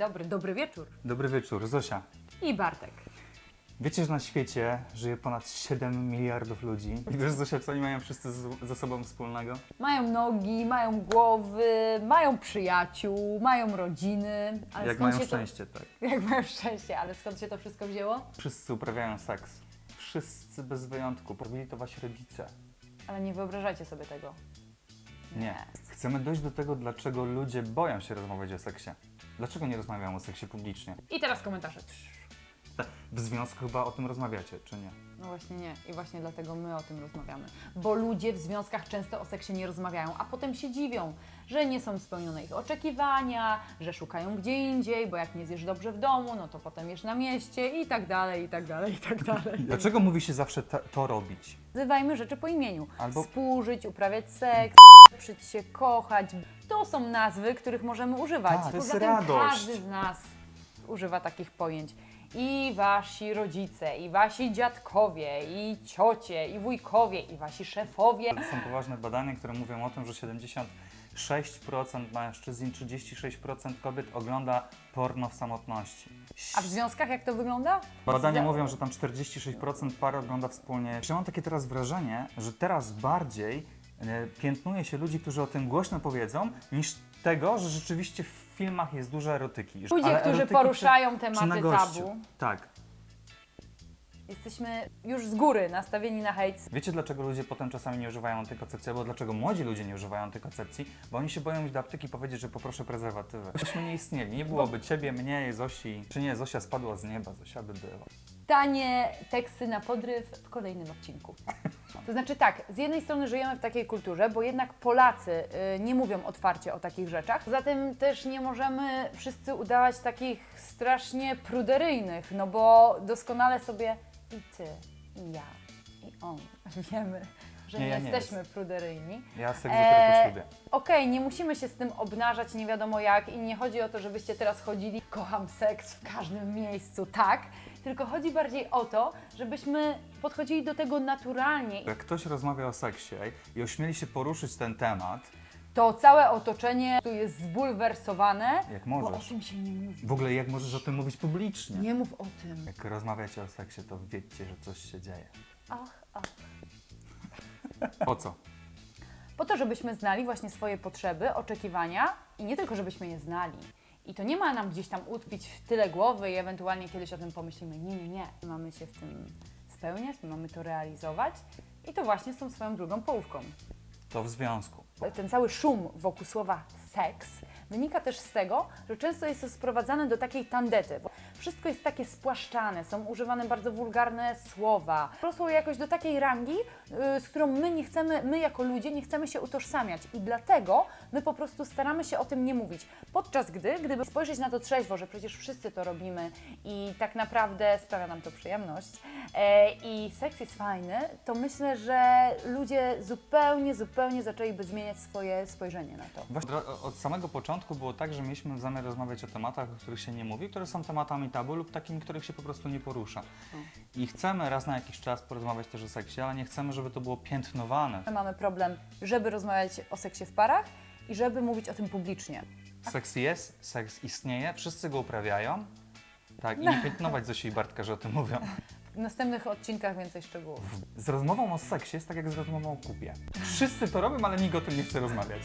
dobry, dobry wieczór. Dobry wieczór, Zosia. I Bartek. Wiecie, że na świecie żyje ponad 7 miliardów ludzi? I wiesz, Zosia, co oni mają wszyscy z, ze sobą wspólnego? Mają nogi, mają głowy, mają przyjaciół, mają rodziny. Ale Jak skąd mają się szczęście, tak. To, jak mają szczęście, ale skąd się to wszystko wzięło? Wszyscy uprawiają seks. Wszyscy bez wyjątku. Robili to wasi rodzice. Ale nie wyobrażajcie sobie tego. Nie. Chcemy dojść do tego, dlaczego ludzie boją się rozmawiać o seksie. Dlaczego nie rozmawiają o seksie publicznie? I teraz komentarze. W związku chyba o tym rozmawiacie, czy nie? No właśnie nie. I właśnie dlatego my o tym rozmawiamy. Bo ludzie w związkach często o seksie nie rozmawiają, a potem się dziwią, że nie są spełnione ich oczekiwania, że szukają gdzie indziej, bo jak nie zjesz dobrze w domu, no to potem jesz na mieście i tak dalej, i tak dalej, i tak dalej. Dlaczego mówi się zawsze ta, to robić? Nazywajmy rzeczy po imieniu. Albo- Współżyć, uprawiać seks, przyć się, kochać. To są nazwy, których możemy używać. Tak, to jest Poza tym radość. każdy z nas używa takich pojęć. I wasi rodzice, i wasi dziadkowie, i ciocie, i wujkowie, i wasi szefowie. Są poważne badania, które mówią o tym, że 76% mężczyzn i 36% kobiet ogląda porno w samotności. A w związkach jak to wygląda? Badania mówią, że tam 46% par ogląda wspólnie. Ja mam takie teraz wrażenie, że teraz bardziej piętnuje się ludzi, którzy o tym głośno powiedzą, niż tego, że rzeczywiście w filmach jest dużo erotyki. Ludzie, Ale którzy erotyki poruszają przy, przy tematy nagościu. tabu. Tak. Jesteśmy już z góry nastawieni na hejt. Wiecie, dlaczego ludzie potem czasami nie używają antykoncepcji, albo dlaczego młodzi ludzie nie używają antykoncepcji? Bo oni się boją iść do apteki i powiedzieć, że poproszę prezerwatywy. Byśmy nie istnieli, nie byłoby ciebie, mnie Zosi. Czy nie, Zosia spadła z nieba, Zosia by była. Tanie teksty na podryw w kolejnym odcinku. To znaczy tak, z jednej strony żyjemy w takiej kulturze, bo jednak Polacy y, nie mówią otwarcie o takich rzeczach. Zatem też nie możemy wszyscy udawać takich strasznie pruderyjnych, no bo doskonale sobie i ty, i ja, i on wiemy, że nie, Nie, ja nie jesteśmy pruderyjni. Ja seks dopiero po ślubie. Okej, nie musimy się z tym obnażać nie wiadomo jak i nie chodzi o to, żebyście teraz chodzili kocham seks w każdym miejscu, tak? Tylko chodzi bardziej o to, żebyśmy podchodzili do tego naturalnie. Jak ktoś rozmawia o seksie i ośmieli się poruszyć ten temat, To całe otoczenie tu jest zbulwersowane, jak bo o możesz. tym się nie mówi. W ogóle jak możesz o tym mówić publicznie? Nie mów o tym. Jak rozmawiacie o seksie, to wiedzcie, że coś się dzieje. Ach, ach. Po co? Po to, żebyśmy znali właśnie swoje potrzeby, oczekiwania i nie tylko, żebyśmy je znali. I to nie ma nam gdzieś tam utkwić w tyle głowy i ewentualnie kiedyś o tym pomyślimy. Nie, nie, nie. My mamy się w tym spełniać, my mamy to realizować i to właśnie z tą swoją drugą połówką. To w związku. Ten cały szum wokół słowa seks wynika też z tego, że często jest to sprowadzane do takiej tandety. Wszystko jest takie spłaszczane, są używane bardzo wulgarne słowa. Rosło jakoś do takiej rangi, y, z którą my nie chcemy, my jako ludzie nie chcemy się utożsamiać i dlatego my po prostu staramy się o tym nie mówić. Podczas gdy, gdyby spojrzeć na to trzeźwo, że przecież wszyscy to robimy i tak naprawdę sprawia nam to przyjemność e, i seks jest fajny, to myślę, że ludzie zupełnie, zupełnie zaczęliby zmieniać swoje spojrzenie na to. Właśnie od samego początku było tak, że mieliśmy zamiar rozmawiać o tematach, o których się nie mówi, które są tematami tabu lub takimi, których się po prostu nie porusza. I chcemy raz na jakiś czas porozmawiać też o seksie, ale nie chcemy, żeby to było piętnowane. My mamy problem, żeby rozmawiać o seksie w parach i żeby mówić o tym publicznie. Seks jest, seks istnieje, wszyscy go uprawiają. Tak, i nie piętnować Zosi i Bartka, że o tym mówią. W następnych odcinkach więcej szczegółów. Z rozmową o seksie jest tak jak z rozmową o kupie. Wszyscy to robią, ale nikt o tym nie chce rozmawiać.